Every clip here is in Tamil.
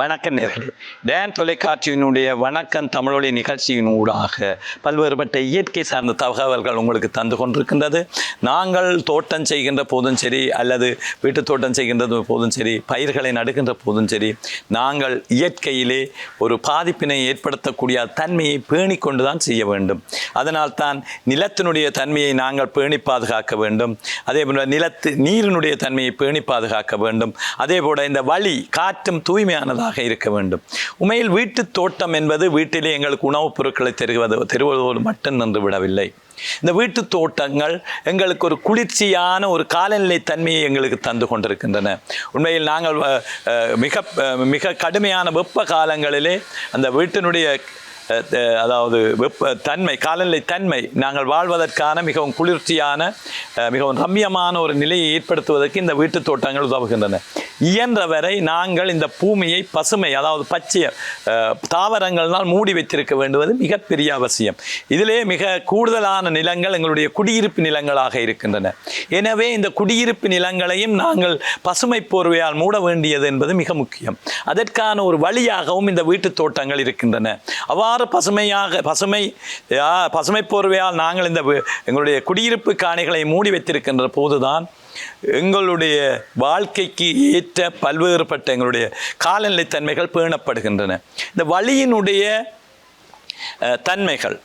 வணக்கம் டேன் தொலைக்காட்சியினுடைய வணக்கம் தமிழொலி நிகழ்ச்சியின் ஊடாக பல்வேறுபட்ட இயற்கை சார்ந்த தகவல்கள் உங்களுக்கு தந்து கொண்டிருக்கின்றது. நாங்கள் தோட்டம் செய்கின்ற போதும் சரி அல்லது வீட்டு தோட்டம் செய்கின்றது போதும் சரி பயிர்களை நடுகின்ற போதும் சரி நாங்கள் இயற்கையிலே ஒரு பாதிப்பினை ஏற்படுத்தக்கூடிய தன்மையை பேணி கொண்டு தான் செய்ய வேண்டும். அதனால் தான் நிலத்தினுடைய தன்மையை நாங்கள் பேணி பாதுகாக்க வேண்டும். அதே போல நிலத்து நீரினுடைய தன்மையை பேணி பாதுகாக்க வேண்டும். அதேபோல் இந்த வழி காற்றும் தூய்மையானதாக இருக்க வேண்டும். உண்மையில் வீட்டு தோட்டம் என்பது வீட்டிலே எங்களுக்கு உணவுப் பொருட்களை தருவது தருவதோடு மட்டும் நின்று விடவில்லை. இந்த வீட்டு தோட்டங்கள் எங்களுக்கு ஒரு குளிர்ச்சியான ஒரு காலநிலை தன்மையை எங்களுக்கு தந்து கொண்டிருக்கின்றன. உண்மையில் நாங்கள் மிக மிக கடுமையான வெப்ப காலங்களிலே அந்த வீட்டினுடைய அதாவது வெப்ப தன்மை காலநிலை தன்மை நாங்கள் வாழ்வதற்கான மிகவும் குளிர்ச்சியான மிகவும் ரம்மியமான ஒரு நிலையை ஏற்படுத்துவதற்கு இந்த வீட்டு தோட்டங்கள் உதவுகின்றன. இயன்றவரை நாங்கள் இந்த பூமியை பசுமை அதாவது பச்சை தாவரங்கள்னால் மூடி வைத்திருக்க வேண்டுவது மிகப்பெரிய அவசியம். இதிலே மிக கூடுதலான நிலங்கள் எங்களுடைய குடியிருப்பு நிலங்களாக இருக்கின்றன. எனவே இந்த குடியிருப்பு நிலங்களையும் நாங்கள் பசுமை போர்வையால் மூட வேண்டியது என்பது மிக முக்கியம். அதற்கான ஒரு வழியாகவும் இந்த வீட்டு தோட்டங்கள் இருக்கின்றன. அவ்வாறு பசுமையாக பசுமை பசுமை போர்வையால் நாங்கள் இந்த எங்களுடைய குடியிருப்பு காணிகளை மூடி வைத்திருக்கின்ற போதுதான் எங்களுடைய வாழ்க்கைக்கு ஏற்ற பல்வேறுபட்ட எங்களுடைய காலநிலை தன்மைகள் பேணப்படுகின்றன. இந்த வழியினுடைய தன்மைகள்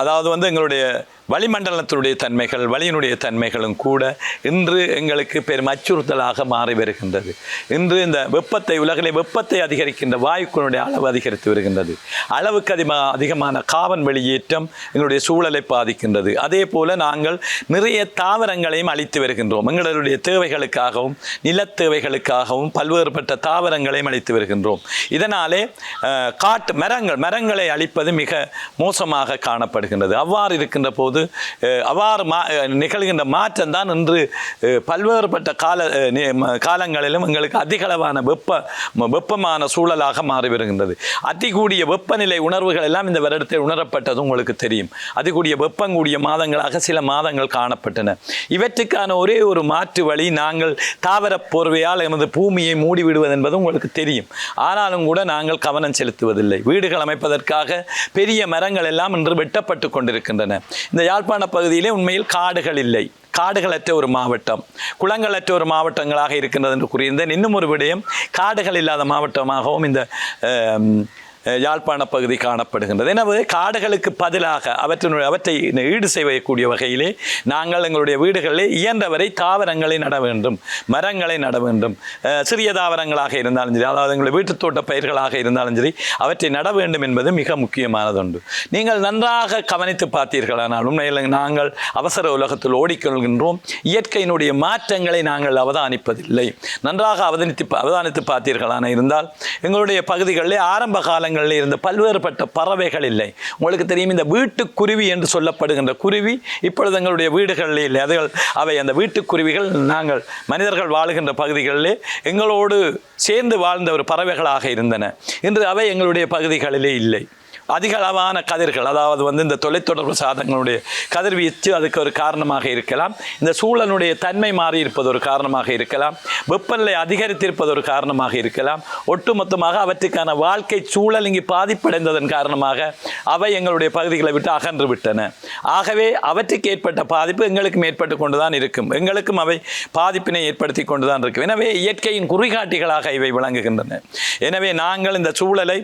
அதாவது வந்து எங்களுடைய வளிமண்டலத்தினுடைய தன்மைகள் வழியினுடைய தன்மைகளும் கூட இன்று எங்களுக்கு பெரும் அச்சுறுத்தலாக மாறி வருகின்றது. இன்று இந்த வெப்பத்தை உலகிலே வெப்பத்தை அதிகரிக்கின்ற வாயுக்களுடைய அளவு அதிகரித்து வருகின்றது. அளவுக்கு அதிகமாக அதிகமான காவன் வெளியேற்றம் எங்களுடைய சூழலை பாதிக்கின்றது. அதே போல் நாங்கள் நிறைய தாவரங்களையும் அழித்து வருகின்றோம். எங்களுடைய தேவைகளுக்காகவும் நிலத்தேவைகளுக்காகவும் பல்வேறுபட்ட தாவரங்களையும் அழித்து வருகின்றோம். இதனாலே காட்டு மரங்கள் மரங்களை அழிப்பது மிக மோசமாக காணப்படுகின்றது. அவ்வாறு இருக்கின்ற போது அஹ், அவ்வாறு மா நிகழ்கின்ற மாற்றம் தான் இன்று பல்வேறுபட்ட கால காலங்களிலும் எங்களுக்கு அதிகளவான வெப்ப வெப்பமான சூழலாக மாறி வருகின்றது. அதிகூடிய வெப்பநிலை உணர்வுகள் எல்லாம் இந்த வருடத்தில் உணரப்பட்டது உங்களுக்கு தெரியும். அதிகூடிய வெப்பம் கூடிய மாதங்களாக சில மாதங்கள் காணப்பட்டன. இவற்றுக்கான ஒரே ஒரு மாற்று வழி நாங்கள் தாவர போர்வையால் எமது பூமியை மூடி விடுவது என்பது உங்களுக்கு தெரியும். ஆனாலும் கூட நாங்கள் கவனம் செலுத்துவதில்லை. வீடுகள் அமைப்பதற்காக பெரிய மரங்கள் எல்லாம் இன்று வெட்டப்பட்டு கொண்டிருக்கின்றன. இந்த யாழ்ப்பாண பகுதியிலே உண்மையில் காடுகள் இல்லை. காடுகளற்ற ஒரு மாவட்டம். குளங்களற்ற ஒரு மாவட்டங்களாக இருக்கின்றது என்று கூறியிருந்தேன். இன்னும் ஒரு விடயம் காடுகள் இல்லாத மாவட்டமாகவும் இந்த யாழ்ப்பாண பகுதி காணப்படுகின்றது. எனவே காடுகளுக்கு பதிலாக அவற்றினுடைய அவற்றை ஈடு செய்யக்கூடிய வகையிலே நாங்கள் எங்களுடைய வீடுகளில் இயன்றவரை தாவரங்களை நட வேண்டும் மரங்களை நட வேண்டும். சிறிய தாவரங்களாக இருந்தாலும் சரி அதாவது எங்களுடைய வீட்டு தோட்ட பயிர்களாக இருந்தாலும் சரி அவற்றை நட வேண்டும் என்பது மிக முக்கியமானதுண்டு நீங்கள் நன்றாக கவனித்து பார்த்தீர்களானால் உண்மையில் நாங்கள் அவசர உலகத்தில் ஓடிக்கொள்கின்றோம் இயற்கையினுடைய மாற்றங்களை நாங்கள் அவதானிப்பதில்லை. நன்றாக அவதானித்து அவதானித்து பார்த்தீர்களான இருந்தால் எங்களுடைய பகுதிகளில் ஆரம்ப காலங்களில் இருந்த பல்வேறுபட்ட பறவைகள் இல்லை. உங்களுக்கு தெரியும் இந்த வீட்டுக்குருவி என்று சொல்லப்படுகின்ற குருவி இப்பொழுது எங்களுடைய வீடுகளில் இல்லை. அதுகள் அவை அந்த வீட்டுக்குருவிகள் நாங்கள் மனிதர்கள் வாழுகின்ற பகுதிகளிலே எங்களோடு சேர்ந்து வாழ்ந்த ஒரு பறவைகளாக இருந்தன. இன்று அவை எங்களுடைய பகுதிகளிலே இல்லை. அதிக அளவான கதிர்கள் அதாவது வந்து இந்த தொலைத்தொடர்பு சாதனங்களுடைய கதிர்வீச்சு அதுக்கு ஒரு காரணமாக இருக்கலாம். இந்த சூழலுடைய தன்மை மாறி இருப்பது ஒரு காரணமாக இருக்கலாம். வெப்பநிலை அதிகரித்திருப்பது ஒரு காரணமாக இருக்கலாம். ஒட்டுமொத்தமாக அவற்றுக்கான வாழ்க்கை சூழல் இங்கு பாதிப்படைந்ததன் காரணமாக அவை எங்களுடைய பகுதிகளை விட்டு அகன்று விட்டன ஆகவே அவற்றுக்கு ஏற்பட்ட பாதிப்பு எங்களுக்கும் ஏற்பட்டு கொண்டுதான் இருக்கும். எங்களுக்கும் அவை பாதிப்பினை ஏற்படுத்தி கொண்டுதான் இருக்கும். எனவே இயற்கையின் குறிகாட்டிகளாக இவை விளங்குகின்றன. எனவே நாங்கள் இந்த சூழலை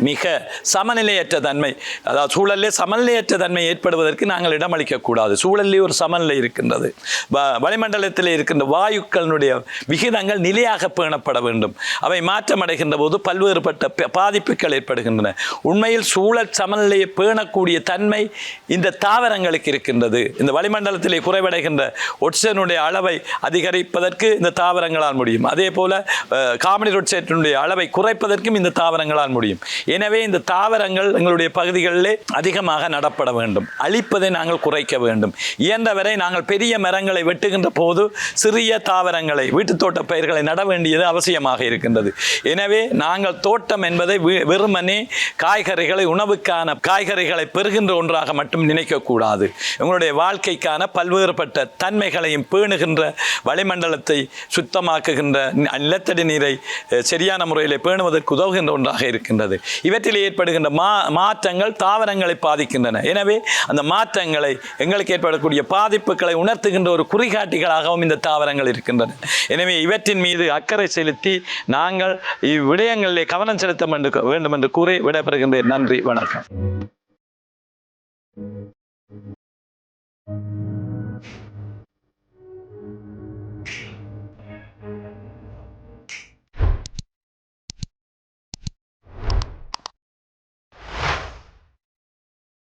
மிக சமநிலையற்ற தன்மை. அதாவது சூழலே சமநிலையற்ற தன்மை ஏற்படுவதற்கு நாங்கள் இடமளிக்கக்கூடாது. சூழலே ஒரு சமநிலை இருக்கின்றது. வ- வளிமண்டலத்தில் இருக்கின்ற வாயுக்களினுடைய விகிதங்கள் நிலையாக பேணப்பட வேண்டும். அவை மாற்றமடைகின்ற போது பல்வேறுபட்ட ப- பாதிப்புகள் ஏற்படுகின்றன. உண்மையில் சூழல் சமநிலையை பேணக்கூடிய தன்மை இந்த தாவரங்களுக்கு இருக்கின்றது. இந்த வளிமண்டலத்திலே குறைவடைகின்ற ஒட்சனுடைய அளவை அதிகரிப்பதற்கு இந்த தாவரங்களால் முடியும். அதே போல காமனி கார்பன் அளவை குறைப்பதற்கும் இந்த தாவரங்களால் முடியும். எனவே இந்த தாவரங்கள் எங்களுடைய பகுதிகளிலே அதிகமாக நடப்பட வேண்டும். அழிப்பதை நாங்கள் குறைக்க வேண்டும். இயன்றவரை நாங்கள் பெரிய மரங்களை வெட்டுகின்ற போது சிறிய தாவரங்களை வீட்டுத் தோட்ட பயிர்களை நட வேண்டியது அவசியமாக இருக்கின்றது. எனவே நாங்கள் தோட்டம் என்பதை வெ- வெறுமனே காய்கறிகளை உணவுக்கான காய்கறிகளை பெறுகின்ற ஒன்றாக மட்டும் நினைக்கக்கூடாது எங்களுடைய வாழ்க்கைக்கான பல்வேறுபட்ட தன்மைகளையும் பேணுகின்ற வளிமண்டலத்தை சுத்தமாக்குகின்ற நிலத்தடி நீரை சரியான முறையில் பேணுவதற்கு உதவுகின்ற ஒன்றாக இருக்கின்றது. இவற்றில் ஏற்படுகின்ற மா மாற்றங்கள் தாவரங்களை பாதிக்கின்றன. எனவே அந்த மாற்றங்களை எங்களுக்கு ஏற்படக்கூடிய பாதிப்புகளை உணர்த்துகின்ற ஒரு குறிகாட்டிகளாகவும் இந்த தாவரங்கள் இருக்கின்றன. எனவே இவற்றின் மீது அக்கறை செலுத்தி நாங்கள் இவ்விடயங்களிலே கவனம் செலுத்த வேண்டும் என்று கூறி விடைபெறுகின்றேன். நன்றி வணக்கம்.